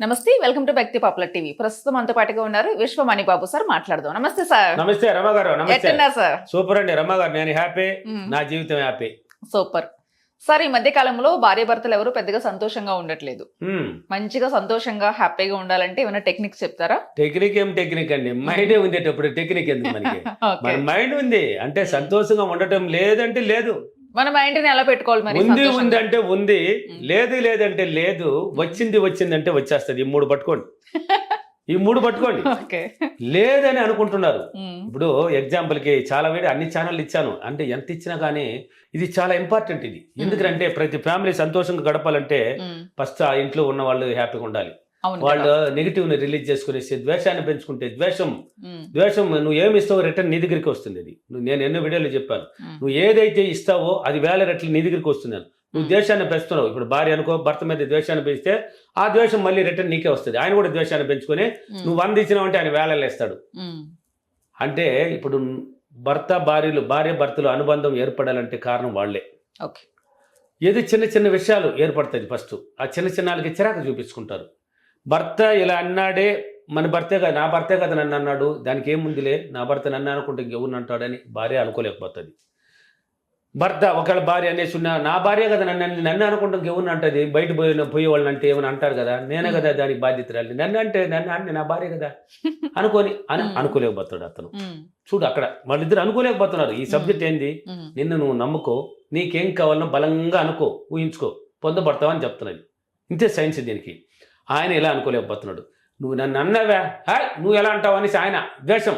నమస్తే welcome to వ్యక్తి popular TV. ప్రస్తుతం అంత పాటుగా ఉన్నారు విశ్వమణి బాబు సార్ మాట్లాడదాం. నమస్తే సార్. నమస్తే రమ గారు నమస్తే. సార్? సూపర్ అండి రమ గారు నేను హ్యాపీ. నా జీవితం హ్యాపీ. సూపర్. సార్ ఈ మధ్య కాలంలో భార్య భర్తలు ఎవరు పెద్దగా సంతోషంగా ఉండట్లేదు. మంచిగా సంతోషంగా హ్యాపీగా ఉండాలంటే ఏమైనా టెక్నిక్స్ చెప్తారా? టెక్నిక్ ఏం టెక్నిక్ అండి? మైండే ఉండేటప్పుడు టెక్నిక్ ఎందుకు మనకి? ఓకే. మన మైండ్ ఉంది. అంటే సంతోషంగా ఉండటం లేదంటే లేదు. మన మైండ్ని ఎలా పెట్టుకోవాలి మరి? ఉంది? ఉంది అంటే ఉంది. లేదు లేదంటే లేదు. వచ్చింది వచ్చింది అంటే వచ్చేస్తుంది. ఈ మూడు పట్టుకోండి. ఈ మూడు పట్టుకోండి. లేదని అనుకుంటున్నారు. ఇప్పుడు ఎగ్జాంపుల్కి చాలా వేడి అన్ని ఛానళ్ళు ఇచ్చాను. అంటే ఎంత ఇచ్చినా కానీ ఇది చాలా ఇంపార్టెంట్ ఇది. ఎందుకంటే ప్రతి ఫ్యామిలీ సంతోషంగా గడపాలంటే ఫస్ట్ ఆ ఇంట్లో ఉన్న వాళ్ళు హ్యాపీగా ఉండాలి. వాళ్ళు. నెగిటివ్ని రిలీజ్ చేసుకునేసి ద్వేషాన్ని పెంచుకుంటే ద్వేషం ద్వేషం నువ్వు ఏమి ఇస్తావో రిటర్న్ నీ దగ్గరికి వస్తుంది అది. నువ్వు నేను ఎన్నో వీడియోలో చెప్పాను. నువ్వు ఏదైతే ఇస్తావో అది వేల రెట్లు నీ దగ్గరికి వస్తుంది. నువ్వు. ద్వేషాన్ని పెంచుతున్నావు. ఇప్పుడు భార్య అనుకో భర్త మీద ద్వేషాన్ని పెంచితే ఆ ద్వేషం మళ్ళీ రిటర్న్ నీకే వస్తుంది. ఆయన కూడా ద్వేషాన్ని పెంచుకొని నువ్వు వంద ఇచ్చినావు అంటే ఆయన వేలలు వేస్తాడు. అంటే ఇప్పుడు భర్త భార్యలు భార్య భర్తలు అనుబంధం ఏర్పడాలంటే కారణం వాళ్ళే. ఓకే. ఏదో చిన్న చిన్న విషయాలు ఏర్పడతాయి ఫస్ట్. ఆ చిన్న చిన్నలకి చిరాకు చూపించుకుంటారు. భర్త ఇలా అన్నాడే మన భర్తే కదా నా భర్తే కదా నన్ను అన్నాడు దానికి ఏముందిలే నా భర్త నన్ను అనుకుంటే ఇంకెవరిని అంటాడని భార్య అనుకోలేకపోతుంది. భర్త ఒకవేళ భార్య అనేసి ఉన్నా నా భార్య కదా నన్ను నన్ను అనుకుంటే ఇంకెవరిని అంటది? బయట పోయిన పోయే వాళ్ళని అంటే ఏమని అంటారు కదా? నేనే కదా దానికి బాధ్యత రాలి. నన్ను అంటే నన్ను అంటే నా భార్య కదా? అనుకొని అని. అనుకోలేకపోతాడు అతను. చూడు అక్కడ వాళ్ళిద్దరు అనుకోలేకపోతున్నారు. ఈ సబ్జెక్ట్ ఏంది? నిన్ను నువ్వు నమ్ముకో నీకేం కావాలనో బలంగా అనుకో ఊహించుకో పొందబడతావని చెప్తున్నది. ఇంతే సైన్స్ దీనికి. ఆయన ఎలా అనుకోలేకపోతున్నాడు నువ్వు నన్ను అన్నావా? హాయ్ నువ్వు ఎలా అంటావు అనేసి ఆయన ద్వేషం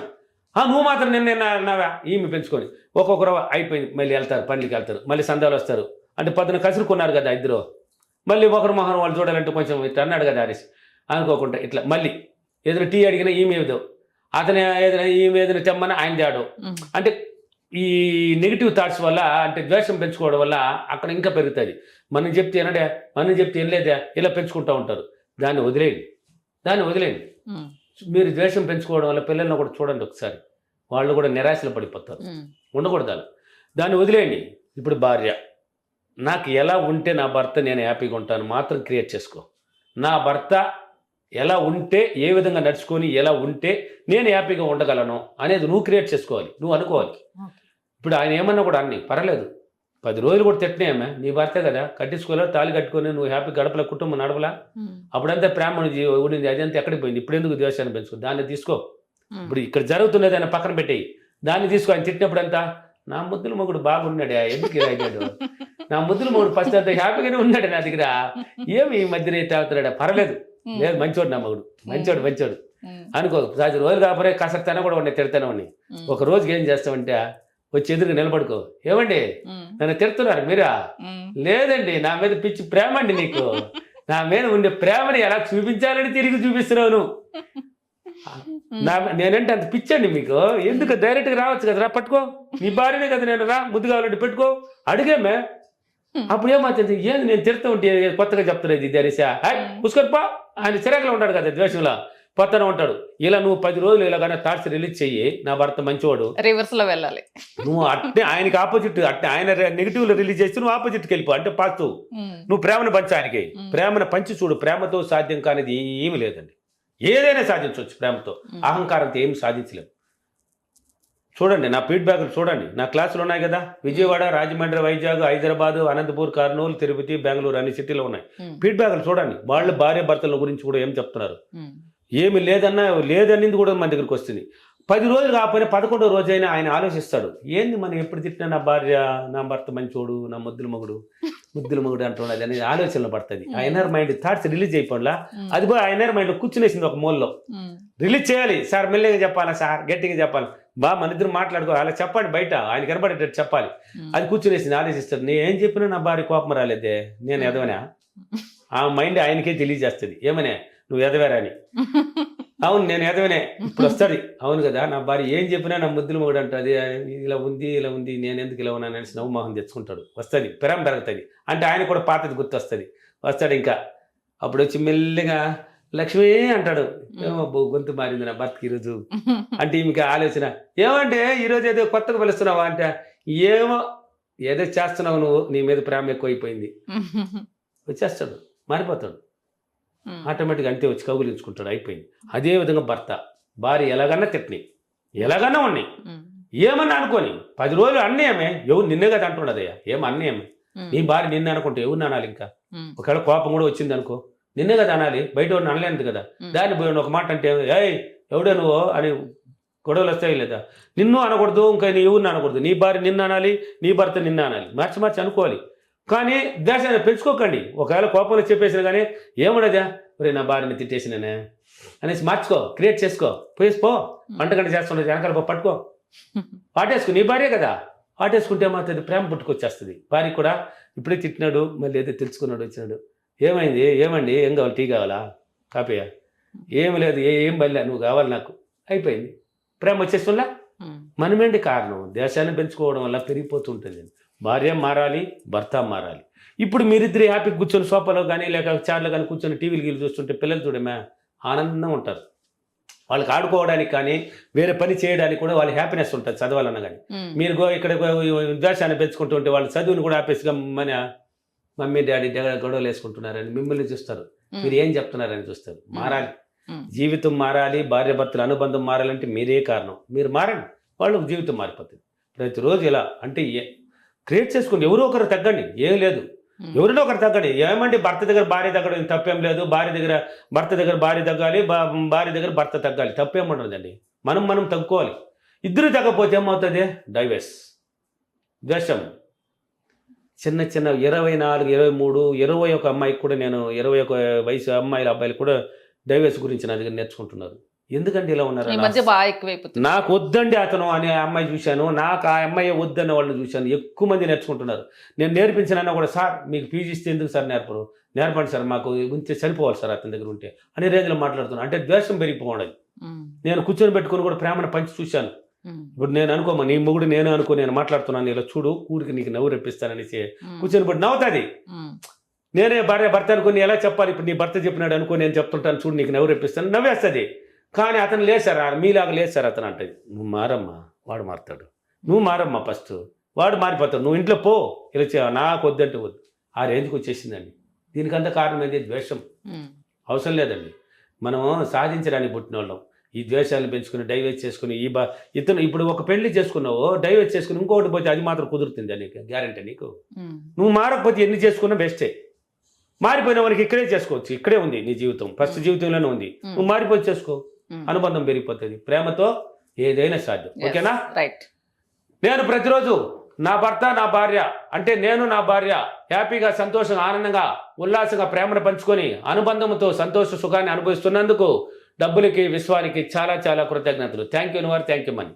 "ఆ, నువ్వు మాత్రం నిన్న నిన్న అన్నావా? ఈమె పెంచుకొని. ఒక్కొక్కరు అయిపోయింది. మళ్ళీ వెళ్తారు పనులకి వెళ్తారు. మళ్ళీ సందాలు వస్తారు. అంటే పొద్దున కసురుకున్నారు కదా ఇద్దరు. మళ్ళీ ఒకరు మొహం వాళ్ళు చూడాలంటే కొంచెం ఇట్లా అన్నాడు కదా హరీష్ అనుకోకుండా ఇట్లా మళ్ళీ ఏదైనా టీ అడిగినా ఈమె ఏదో. అతను ఏదైనా ఈమె ఏదైనా తెమ్మని ఆయన తేడు. అంటే ఈ నెగిటివ్ థాట్స్ వల్ల అంటే ద్వేషం పెంచుకోవడం వల్ల అక్కడ ఇంకా పెరుగుతుంది. మనం చెప్తే ఏనడే మనం చెప్తే ఏం లేదా ఇలా పెంచుకుంటూ ఉంటారు. దాన్ని వదిలేయండి. దాన్ని వదిలేయండి. మీరు ద్వేషం పెంచుకోవడం వల్ల పిల్లల్ని కూడా చూడండి ఒకసారి. వాళ్ళు కూడా నిరాశలు పడిపోతారు. ఉండకూడదు అలా. దాన్ని వదిలేయండి. ఇప్పుడు భార్య నాకు ఎలా ఉంటే నా భర్త నేను హ్యాపీగా ఉంటాను మాత్రం క్రియేట్ చేసుకో. నా భర్త ఎలా ఉంటే ఏ విధంగా నడుచుకొని ఎలా ఉంటే నేను హ్యాపీగా ఉండగలను అనేది నువ్వు క్రియేట్ చేసుకోవాలి. నువ్వు అనుకోవాలి. ఇప్పుడు ఆయన ఏమన్నా కూడా అన్ని పర్లేదు. పది రోజులు కూడా తిట్టినాయమ్మా నీ భర్తే కదా కట్టించుకోలే తాళి కట్టుకొని నువ్వు హ్యాపీ గడపల కుటుంబం నడవలా అప్పుడంతా ప్రేమ ఉండింది అదంతా ఎక్కడికి పోయింది? ఇప్పుడు ఎందుకు ద్వేషాన్ని పెంచుకో? దాన్ని తీసుకో. ఇప్పుడు ఇక్కడ జరుగుతున్నది ఆయన పక్కన పెట్టేయి. దాన్ని తీసుకో ఆయన తిట్టినప్పుడు అంతా నా ముద్దుల మొగుడు బాగున్నాడు ఎందుకు ఇలా అయ్యాడు? నా ముద్దుల మొగుడు ఫస్ట్ అంతా హ్యాపీగానే ఉన్నాడు నా దగ్గర. ఏమి ఈ మధ్యన అవుతున్నాడు పర్లేదు లేదు మంచోడు నా మగుడు. మంచోడు మంచోడు. ఉమ్, అనుకో రోజులు కాపరే కసక్తానే కూడా ఉండే తిడతానే ఉన్నాయి ఒక రోజుకి ఏం చేస్తామంటే వచ్చి ఎదురుగా నిలబడుకో. ఏమండి? నన్ను తిడుతున్నారు మీరా? లేదండి నా మీద పిచ్చి ప్రేమ అండి నీకు నా మీద ఉండే ప్రేమని ఎలా చూపించాలని తిరిగి చూపిస్తున్నావు నువ్వు నా నేనంటే అంత పిచ్చండి మీకు. ఎందుకు? డైరెక్ట్గా రావచ్చు కదా రా పట్టుకో. నీ భార్యనే కదా నేను రా ముద్దు కావాలంటే పెట్టుకో. అడిగేమే అప్పుడు ఏమవుతుంది? ఏంది నేను తిడుతూ ఉంటే కొత్తగా చెప్తున్నది ఇది అనేసా. హాయ్ పుష్కర్ పా. ఆయన చిరాకులో ఉంటాడు కదా ద్వేషంలో. పత్తన ఉంటాడు ఇలా నువ్వు పది రోజులు ఇలాగానే థాట్స్ రిలీజ్ చెయ్యి నా భర్త మంచివాడు. రివర్స్లో వెళ్ళాలి. నువ్వు అట్నే ఆయనకి ఆపోజిట్ అట్నే ఆయన నెగిటివ్లో రిలీజ్ చేసి నువ్వు ఆపోజిట్కి వెళ్ళిపో. అంటే పాజిటివ్ ఉమ్, నువ్వు ప్రేమను పంచు ఆయనకి. ప్రేమను పంచి చూడు ప్రేమతో సాధ్యం కానిది ఏమీ లేదండి. ఏదైనా సాధించవచ్చు ప్రేమతో. అహంకారంతో ఏం సాధించలేము చూడండి నా ఫీడ్బ్యాక్లు చూడండి. నా క్లాసులు ఉన్నాయి కదా. విజయవాడ రాజమండ్రి వైజాగ్ హైదరాబాద్ అనంతపూర్ కర్నూలు తిరుపతి బెంగళూరు అన్ని సిటీలో ఉన్నాయి. ఫీడ్బ్యాక్లు చూడండి. వాళ్ళు భార్య భర్తల గురించి కూడా ఏం చెప్తున్నారు? ఏమి లేదన్నా లేదనింది కూడా మన దగ్గరికి వస్తుంది. పది రోజులు కాకపోయినా పదకొండో రోజైనా ఆయన ఆలోచిస్తాడు. ఏంది మనం ఎప్పుడు తిట్టినా నా భార్య నా భర్త మంచోడు నా ముద్దుల మగుడు ముద్దుల మగుడు అంటున్నది అనేది ఆలోచనలు పడుతుంది. ఆ మైండ్ థాట్స్ రిలీజ్ అయిపోయిలా ఉమ్, అది పోయి ఆ మైండ్ కూర్చునేసింది ఒక మూలలో. రిలీజ్ చేయాలి. సార్ మెల్లగా చెప్పాలా? సార్ గట్టిగా చెప్పాలి? బా మన ఇద్దరు మాట్లాడుకో. అలా చెప్పండి బయట. ఆయన కనబడేటట్టు చెప్పాలి. అది కూర్చునేసింది. ఆలోచిస్తాడు. నేను ఏం చెప్పినా నా భార్య కోపం రాలేదే? నేను ఎదవనా ఆ మైండ్ ఆయనకే తెలియజేస్తుంది. ఏమనే? నువ్వు ఎదవేరా అని. అవును నేను ఎదవనే. ఇప్పుడు వస్తుంది. అవును కదా నా భార్య ఏం చెప్పినా నా ముద్దులు మొగుడు అంటుంది ఇలా ఉంది ఇలా ఉంది నేను ఎందుకు ఇలా ఉన్నాను అనేసి నవ్వు మొహం తెచ్చుకుంటాడు. వస్తుంది పెరం పెరుగుతుంది. అంటే ఆయన కూడా పాతది గుర్తు వస్తుంది వస్తాడు ఇంకా. అప్పుడు వచ్చి మెల్లిగా లక్ష్మి అంటాడు. ఏమో అబ్బో, గొంతు మారింది నా భర్తకి ఈరోజు. అంటే ఈమెకి ఆలోచన ఏమంటే ఈరోజు ఏదో కొత్తగా పిలుస్తున్నావా? అంటే ఏమో ఏదో చేస్తున్నావు నువ్వు నీ మీద ప్రేమ ఎక్కువైపోయింది. వచ్చేస్తాడు మారిపోతాడు. ఆటోమేటిక్గా అంతే వచ్చి కౌగులించుకుంటాడు అయిపోయింది. అదే విధంగా భర్త. భార్య ఎలాగన్నా తిట్టని ఎలాగన్నా ఉన్నాయి ఉమ్. ఏమన్నా అనుకోని పది రోజులు అన్నేయమే ఎవరు నిన్నే కదా అంటున్నదయ్యా ఏం అన్నేయమే ఉమ్. నీ భార్య నిన్ను అనుకుంటే ఎవరిని అనాలి ఇంకా. ఒకవేళ కోపం కూడా వచ్చింది అనుకో నిన్నే కదా అనాలి బయట ఎవరిని అనలేదు కదా. దాన్ని పోయి ఒక మాట అంటే ఏయ్ ఎవడే నువ్వు? అని గొడవలు వస్తాయి లేదా? నిన్ను అనకూడదు ఇంకా నీ ఎవరిని అనకూడదు. నీ భార్య నిన్ను అనాలి నీ భర్త నిన్ను అనాలి. మార్చి మార్చి అనుకోవాలి. కానీ దేశాన్ని పెంచుకోకండి. ఒకవేళ కోపంలో చెప్పేసిన కానీ ఏమన్నదా ఒరే నా భార్యని తిట్టేసినానే అనేసి మార్చుకో క్రియేట్ చేసుకో. పోయేసి పో. వంటగంట చేస్తుండే వెనకాల పో పట్టుకో. ఆటేసుకో నీ భార్య కదా. ఆటేసుకుంటే మాత్రం ప్రేమ పుట్టుకొచ్చేస్తుంది. భార్య కూడా ఇప్పుడే తిట్టినాడు మళ్ళీ ఏదో తెలుసుకున్నాడు వచ్చినాడు. ఏమైంది? ఏమండి? ఏం కావాలి? టీ కావాలా? కాపీయా ఏమి లేదు ఏ ఏం బయలుదేరా నువ్వు కావాలి నాకు. అయిపోయింది. ప్రేమ వచ్చేస్తుందా. మనమేంటి కారణం? దేశాన్ని పెంచుకోవడం వల్ల పెరిగిపోతుంటుంది. భార్య మారాలి భర్త మారాలి. ఇప్పుడు మీరిద్దరు హ్యాపీ కూర్చొని సోఫాలో కానీ లేక చార్లో కానీ కూర్చొని టీవీలు గీలు చూస్తుంటే పిల్లలు చూడమే ఆనందంగా ఉంటారు. వాళ్ళకి ఆడుకోవడానికి కానీ వేరే పని చేయడానికి కూడా వాళ్ళ హ్యాపీనెస్ ఉంటుంది చదవాలన్నా కానీ. మీరు గో- ఇక్కడ గో- దేశాన్ని పెంచుకుంటూ ఉంటే వాళ్ళ చదువుని కూడా ఆపేసి మన మమ్మీ డాడీ దగ్గర గొడవలు వేసుకుంటున్నారని మిమ్మల్ని చూస్తారు. మీరు ఏం చెప్తున్నారని చూస్తారు? మారాలి. జీవితం మారాలి భార్య భర్తల అనుబంధం మారాలంటే మీరే కారణం. మీరు మారండి వాళ్ళకి జీవితం మారిపోతుంది. ప్రతిరోజు ఇలా అంటే క్రియేట్ చేసుకోండి. ఎవరో ఒకరు తగ్గండి. ఏం లేదు. ఎవరినో ఒకరు తగ్గండి. ఏమంటే భర్త దగ్గర భార్య తగ్గడం తప్పేం లేదు. భార్య దగ్గర భర్త దగ్గర భార్య తగ్గాలి. భార్య దగ్గర భర్త తగ్గాలి. తప్పేం ఉండదండి. మనం మనం తగ్గుకోవాలి. ఇద్దరు తగ్గపోతే ఏమవుతుంది? డైవర్స్. ద్వేషం. చిన్న చిన్న ఇరవై నాలుగు ఇరవై మూడు ఇరవై ఒక అమ్మాయికి కూడా నేను ఇరవై ఒక వయసు అమ్మాయిల అబ్బాయిలు కూడా డైవర్స్ గురించి నా దగ్గర నేర్చుకుంటున్నారు. ఎందుకంటే ఇలా ఉన్నారు నాకు వద్దండి అతను అనే అమ్మాయి చూశాను. నాకు ఆ అమ్మాయి వద్దన్న వాళ్ళని చూశాను. ఎక్కువ మంది నేర్చుకుంటున్నారు. నేను నేర్పించినన్నా కూడా సార్ మీకు పీజీ ఇస్తే ఎందుకు సార్ నేర్పరు? నేర్పండి సార్ మాకు ఉంటే సరిపోవాలి సార్ అతని దగ్గర ఉంటే అనే రేంజ్లో మాట్లాడుతున్నాను అంటే ద్వేషం పెరిగిపోవడం. నేను కూర్చొని పెట్టుకుని కూడా ప్రేమను పంచి చూశాను. ఇప్పుడు నేను అనుకోమా నీ మొగుడు నేను అనుకో నేను మాట్లాడుతున్నాను ఇలా చూడు ఊరికి నీకు నవ్వు రప్పిస్తాననేసి. కూర్చొని పెట్టి నవ్వుతుంది. నేనే భార్య భర్త అనుకుని ఎలా చెప్పాలి? ఇప్పుడు నీ భర్త చెప్పినాడు అనుకో నేను చెప్తుంటాను చూడు నీకు నవ్వు రప్పిస్తాను నవ్వేస్తుంది. కానీ అతను లేచారా? మీలాగా లేచారు అతను అంటది నువ్వు మారమ్మా వాడు మారుతాడు. నువ్వు మారమ్మా ఫస్ట్. వాడు మారిపోతాడు. నువ్వు ఇంట్లో పో. ఇలా చే నాకు వద్దంటే వద్దు. ఆ రేంజ్కి వచ్చేసిందండి. దీనికంత కారణం ఏంటి ద్వేషం. అవసరం లేదండి. మనం సాధించడానికి పుట్టిన వాళ్ళం ఈ ద్వేషాలను పెంచుకుని డైవర్ట్ చేసుకుని ఈ బా ఇతను ఇప్పుడు ఒక పెళ్ళి చేసుకున్నావో డైవర్ట్ చేసుకుని ఇంకోటి పోతే అది మాత్రం కుదురుతుంది నీకు? గ్యారంటీ నీకు. నువ్వు మారకపోతే ఎన్ని చేసుకున్నా బెస్టే. మారిపోయిన వారికి ఇక్కడే చేసుకోవచ్చు. ఇక్కడే ఉంది నీ జీవితం. ఫస్ట్ జీవితంలోనే ఉంది. నువ్వు మారిపోయి చేసుకో. అనుబంధం పెరిగిపోతుంది. ప్రేమతో ఏదైనా సాధ్యం. ఓకేనా? రైట్ నేను ప్రతిరోజు నా భర్త నా భార్య అంటే నేను నా భార్య హ్యాపీగా సంతోషంగా ఆనందంగా ఉల్లాసంగా ప్రేమను పంచుకొని అనుబంధంతో సంతోష సుఖాన్ని అనుభవిస్తున్నందుకు డబ్బులకి విశ్వానికి చాలా చాలా కృతజ్ఞతలు. థ్యాంక్ యూ వారు థ్యాంక్ యూ మనీ